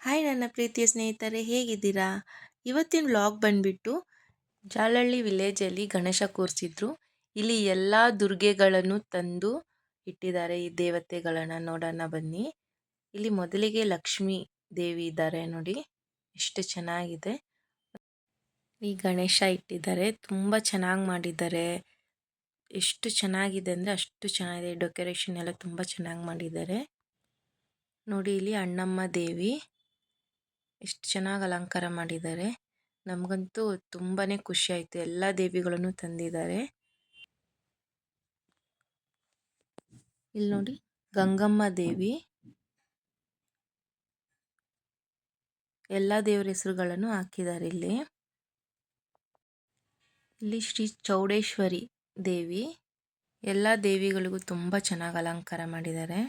Hi ನನ್ನ ಪ್ರೀತಿಯ ಸ್ನೇಹಿತರೆ, ಹೇಗಿದ್ದೀರಾ? ಇವತ್ತಿನ ವ್ಲಾಗ್ ಬಂದ್ಬಿಟ್ಟು ಜಾಲಹಳ್ಳಿ ವಿಲೇಜಲ್ಲಿ ಗಣೇಶ ಕೂರಿಸಿದ್ರು. ಇಲ್ಲಿ ಎಲ್ಲ ದುರ್ಗೆಗಳನ್ನು ತಂದು ಇಟ್ಟಿದ್ದಾರೆ ಈ ದೇವತೆಗಳನ್ನು ನೋಡೋಣ ಬನ್ನಿ. ಇಲ್ಲಿ ಮೊದಲಿಗೆ ಲಕ್ಷ್ಮೀ ದೇವಿ ಇದ್ದಾರೆ ನೋಡಿ, ಎಷ್ಟು ಚೆನ್ನಾಗಿದೆ. ಈ ಗಣೇಶ ಇಟ್ಟಿದ್ದಾರೆ, ತುಂಬ ಚೆನ್ನಾಗಿ ಮಾಡಿದ್ದಾರೆ. ಎಷ್ಟು ಚೆನ್ನಾಗಿದೆ ಅಂದರೆ ಅಷ್ಟು ಚೆನ್ನಾಗಿದೆ ಡೆಕೋರೇಷನ್ ಎಲ್ಲ ತುಂಬ ಚೆನ್ನಾಗಿ ಮಾಡಿದ್ದಾರೆ. ನೋಡಿ ಇಲ್ಲಿ ಅಣ್ಣಮ್ಮ ದೇವಿ. ಎಷ್ಟು ಚೆನ್ನಾಗಿ ಅಲಂಕಾರ ಮಾಡಿದ್ದಾರೆ. ನಮಗಂತೂ ತುಂಬಾ ಖುಷಿ ಆಯಿತು. ಎಲ್ಲ ದೇವಿಗಳನ್ನು ತಂದಿದ್ದಾರೆ. ಇಲ್ಲಿ ನೋಡಿ ಗಂಗಮ್ಮ ದೇವಿ. ಎಲ್ಲ ದೇವರ ಹೆಸರುಗಳನ್ನು ಹಾಕಿದ್ದಾರೆ ಇಲ್ಲಿ. ಇಲ್ಲಿ ಶ್ರೀ ಚೌಡೇಶ್ವರಿ ದೇವಿ. ಎಲ್ಲ ದೇವಿಗಳಿಗೂ ತುಂಬ ಚೆನ್ನಾಗಿ ಅಲಂಕಾರ ಮಾಡಿದ್ದಾರೆ.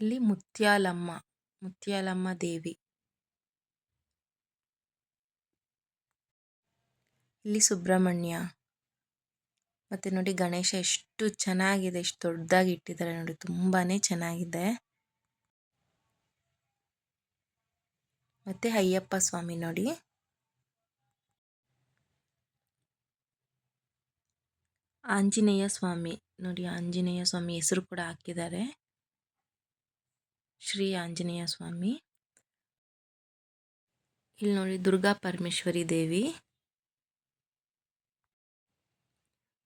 ಇಲ್ಲಿ ಮುತ್ಯಾಲಮ್ಮ ಮುತ್ಯಾಲಮ್ಮ ದೇವಿ. ಇಲ್ಲಿ ಸುಬ್ರಹ್ಮಣ್ಯ. ಮತ್ತೆ ನೋಡಿ ಗಣೇಶ ಎಷ್ಟು ಚೆನ್ನಾಗಿದೆ, ಎಷ್ಟು ದೊಡ್ಡದಾಗಿ ಇಟ್ಟಿದ್ದಾರೆ ನೋಡಿ, ತುಂಬಾನೇ ಚೆನ್ನಾಗಿದೆ. ಮತ್ತೆ ಅಯ್ಯಪ್ಪ ಸ್ವಾಮಿ ನೋಡಿ. ಆಂಜನೇಯ ಸ್ವಾಮಿ ನೋಡಿ, ಆಂಜನೇಯ ಸ್ವಾಮಿ ಹೆಸರು ಕೂಡ ಹಾಕಿದ್ದಾರೆ. ಶ್ರೀ ಆಂಜನೇಯ ಸ್ವಾಮಿ. ಇಲ್ಲಿ ನೋಡಿ ದುರ್ಗಾ ಪರಮೇಶ್ವರಿ ದೇವಿ.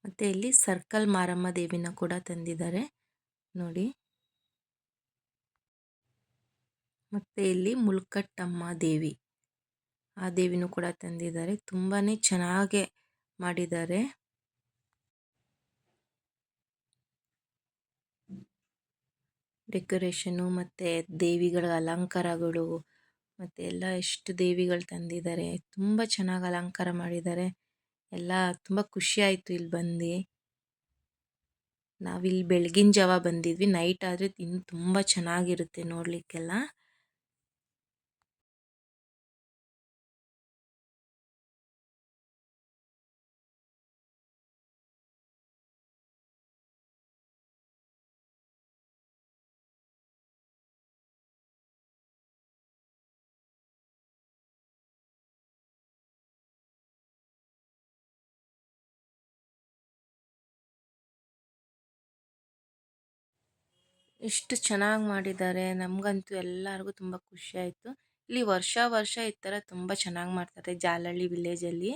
ಮತ್ತೆ ಇಲ್ಲಿ ಸರ್ಕಲ್ ಮಾರಮ್ಮ ದೇವಿನ ಕೂಡ ತಂದಿದ್ದಾರೆ. ನೋಡಿ. ಮತ್ತೆ ಇಲ್ಲಿ ಮುಲ್ಕಟ್ಟಮ್ಮ ದೇವಿ. ಆ ದೇವಿನೂ ಕೂಡ ತಂದಿದ್ದಾರೆ. ತುಂಬಾ ಚೆನ್ನಾಗೆ ಮಾಡಿದ್ದಾರೆ. ಡೆಕೋರೇಷನು ಮತ್ತು ದೇವಿಗಳ ಅಲಂಕಾರಗಳು ಮತ್ತು ಎಲ್ಲ ಎಷ್ಟು ದೇವಿಗಳು ತಂದಿದ್ದಾರೆ. ತುಂಬ ಚೆನ್ನಾಗಿ ಅಲಂಕಾರ ಮಾಡಿದ್ದಾರೆ. ಎಲ್ಲ ತುಂಬ ಖುಷಿ ಆಯಿತು ಇಲ್ಲಿ ಬಂದು. ನಾವಿಲ್ಲಿ ಬೆಳಗಿನ ಜಾವ ಬಂದಿದ್ವಿ. ನೈಟ್ ಆದರೆ ಇನ್ನು ತುಂಬ ಚೆನ್ನಾಗಿರುತ್ತೆ ನೋಡಲಿಕ್ಕೆಲ್ಲ. ಎಷ್ಟು ಚೆನ್ನಾಗಿ ಮಾಡಿದ್ದಾರೆ. ನಮಗಂತೂ ಎಲ್ಲರಿಗೂ ತುಂಬ ಖುಷಿ ಆಯಿತು. ಇಲ್ಲಿ ವರ್ಷ ವರ್ಷ ಈ ಥರ ತುಂಬ ಚೆನ್ನಾಗಿ ಮಾಡ್ತಾರೆ ಜಾಲಹಳ್ಳಿ ವಿಲೇಜಲ್ಲಿ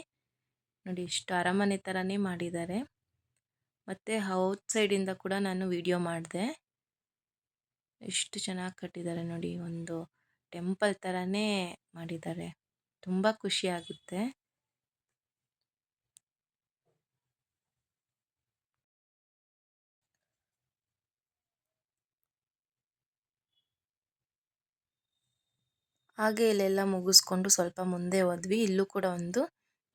ನೋಡಿ ಎಷ್ಟು ಅರಮನೆ ಥರನೇ ಮಾಡಿದ್ದಾರೆ. ಮತ್ತು ಔಟ್ ಸೈಡಿಂದ ಕೂಡ ನಾನು ವಿಡಿಯೋ ಮಾಡಿದೆ. ಎಷ್ಟು ಚೆನ್ನಾಗಿ ಕಟ್ಟಿದ್ದಾರೆ ನೋಡಿ, ಒಂದು ಟೆಂಪಲ್ ಥರನೇ ಮಾಡಿದ್ದಾರೆ. ತುಂಬ ಖುಷಿ ಆಗುತ್ತೆ. ಹಾಗೆ ಇಲ್ಲೆಲ್ಲ ಮುಗಿಸ್ಕೊಂಡು ಸ್ವಲ್ಪ ಮುಂದೆ ಹೋದ್ವಿ. ಇಲ್ಲೂ ಕೂಡ ಒಂದು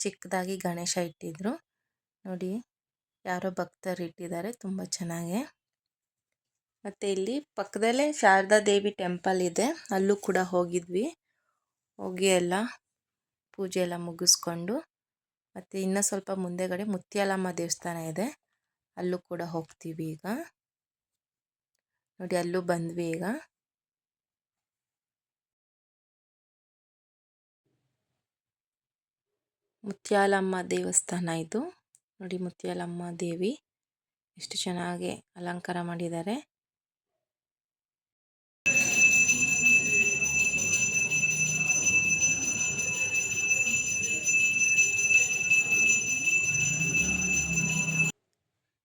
ಚಿಕ್ಕದಾಗಿ ಗಣೇಶ ಇಟ್ಟಿದ್ರು. ನೋಡಿ, ಯಾರೋ ಭಕ್ತರು ಇಟ್ಟಿದ್ದಾರೆ, ತುಂಬ ಚೆನ್ನಾಗೆ. ಮತ್ತು ಇಲ್ಲಿ ಪಕ್ಕದಲ್ಲೇ ಶಾರದಾ ದೇವಿ ಟೆಂಪಲ್ ಇದೆ. ಅಲ್ಲೂ ಕೂಡ ಹೋಗಿದ್ವಿ. ಹೋಗಿ ಎಲ್ಲ ಪೂಜೆ ಎಲ್ಲ ಮುಗಿಸ್ಕೊಂಡು, ಮತ್ತು ಇನ್ನೂ ಸ್ವಲ್ಪ ಮುಂದೆಗಡೆ ಮುತ್ಯಾಲಮ್ಮ ದೇವಸ್ಥಾನ ಇದೆ. ಅಲ್ಲೂ ಕೂಡ ಹೋಗ್ತೀವಿ ಈಗ. ನೋಡಿ, ಅಲ್ಲೂ ಬಂದ್ವಿ ಈಗ. ಮುತ್ಯಾಲಮ್ಮ ದೇವಸ್ಥಾನ ಇದು. ನೋಡಿ ಮುತ್ಯಾಲಮ್ಮ ದೇವಿ. ಎಷ್ಟು ಚೆನ್ನಾಗಿ ಅಲಂಕಾರ ಮಾಡಿದ್ದಾರೆ.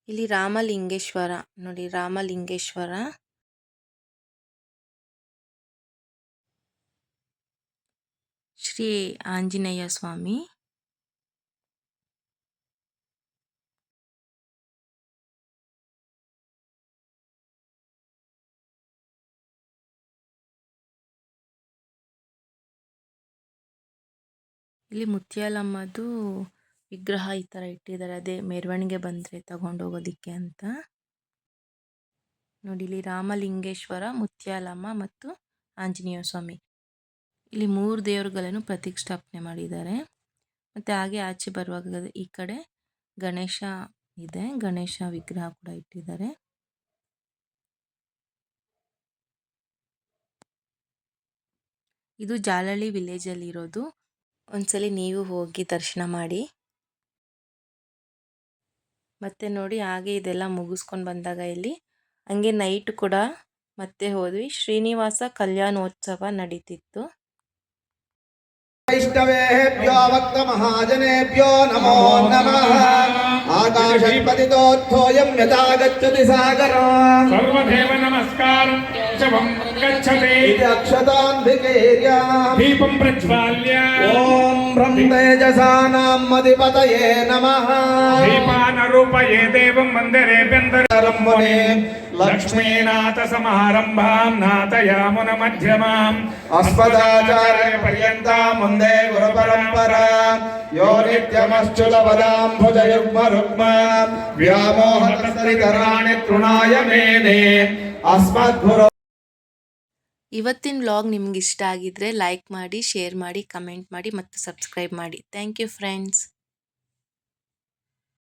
ಇಲ್ಲಿ ರಾಮಲಿಂಗೇಶ್ವರ. ನೋಡಿ ರಾಮಲಿಂಗೇಶ್ವರ. ಶ್ರೀ ಆಂಜನೇಯ ಸ್ವಾಮಿ. ಇಲ್ಲಿ ಮುತ್ಯಾಲಮ್ಮದು ವಿಗ್ರಹ ಈ ತರ ಇಟ್ಟಿದ್ದಾರೆ. ಅದೇ ಮೆರವಣಿಗೆ ಬಂದ್ರೆ ತಗೊಂಡು ಹೋಗೋದಿಕ್ಕೆ ಅಂತ. ನೋಡಿ, ಇಲ್ಲಿ ರಾಮಲಿಂಗೇಶ್ವರ, ಮುತ್ಯಾಲಮ್ಮ ಮತ್ತು ಆಂಜನೇಯ ಸ್ವಾಮಿ. ಇಲ್ಲಿ ಮೂರು ದೇವರುಗಳನ್ನು ಪ್ರತಿಷ್ಠಾಪನೆ ಮಾಡಿದ್ದಾರೆ. ಮತ್ತೆ ಹಾಗೆ ಆಚೆ ಬರುವಾಗ ಈ ಕಡೆ ಗಣೇಶ ಇದೆ. ಗಣೇಶ ವಿಗ್ರಹ ಕೂಡ ಇಟ್ಟಿದ್ದಾರೆ. ಇದು ಜಾಲಳ್ಳಿ ವಿಲೇಜ್ ಇರೋದು. ಒಂದ್ಸಲಿ ನೀವು ಹೋಗಿ ದರ್ಶನ ಮಾಡಿ. ಮತ್ತೆ ನೋಡಿ ಹಾಗೆ ಇದೆಲ್ಲ ಮುಗಿಸ್ಕೊಂಡು ಬಂದಾಗ ಇಲ್ಲಿ. ಹಂಗೆ ನೈಟ್ ಕೂಡ ಮತ್ತೆ ಹೋದ್ವಿ. ಶ್ರೀನಿವಾಸ ಕಲ್ಯಾಣೋತ್ಸವ ನಡೀತಿತ್ತು. ವೈಷ್ಣವೇಭ್ಯೋ ಭಕ್ತ ಮಹಾಜನೇಭ್ಯೋ ನಮೋ. ನಮಃ ಸಾಗರ. ನಮಸ್ಕಾರ. गच्छति इति अक्षतान्धिकेर्याम् दीपं प्रज्वाल्य ॐ ब्रह्म तेजसानां मदिपतये नमः दीपानरूपये देवं मन्दिरेभ्यन्तरे नरं मुने लक्ष्मीनाथसमारम्भां नाथयामुनमध्यमाम् अस्मदाचार्यपर्यन्तां वन्दे गुरुपरम्परा यो नित्यमश्चुलपदाम्भुजयुग्मरुग्म व्यामोहतस्तरितराणि तृणाय मेने अस्मद्गुरो ಇವತ್ತಿನ ವ್ಲಾಗ್ ನಿಮ್ಗೆ ಇಷ್ಟ ಆಗಿದ್ರೆ ಲೈಕ್ ಮಾಡಿ ಶೇರ್ ಮಾಡಿ ಕಮೆಂಟ್ ಮಾಡಿ ಮತ್ತು ಸಬ್ಸ್ಕ್ರೈಬ್ ಮಾಡಿ. Thank you friends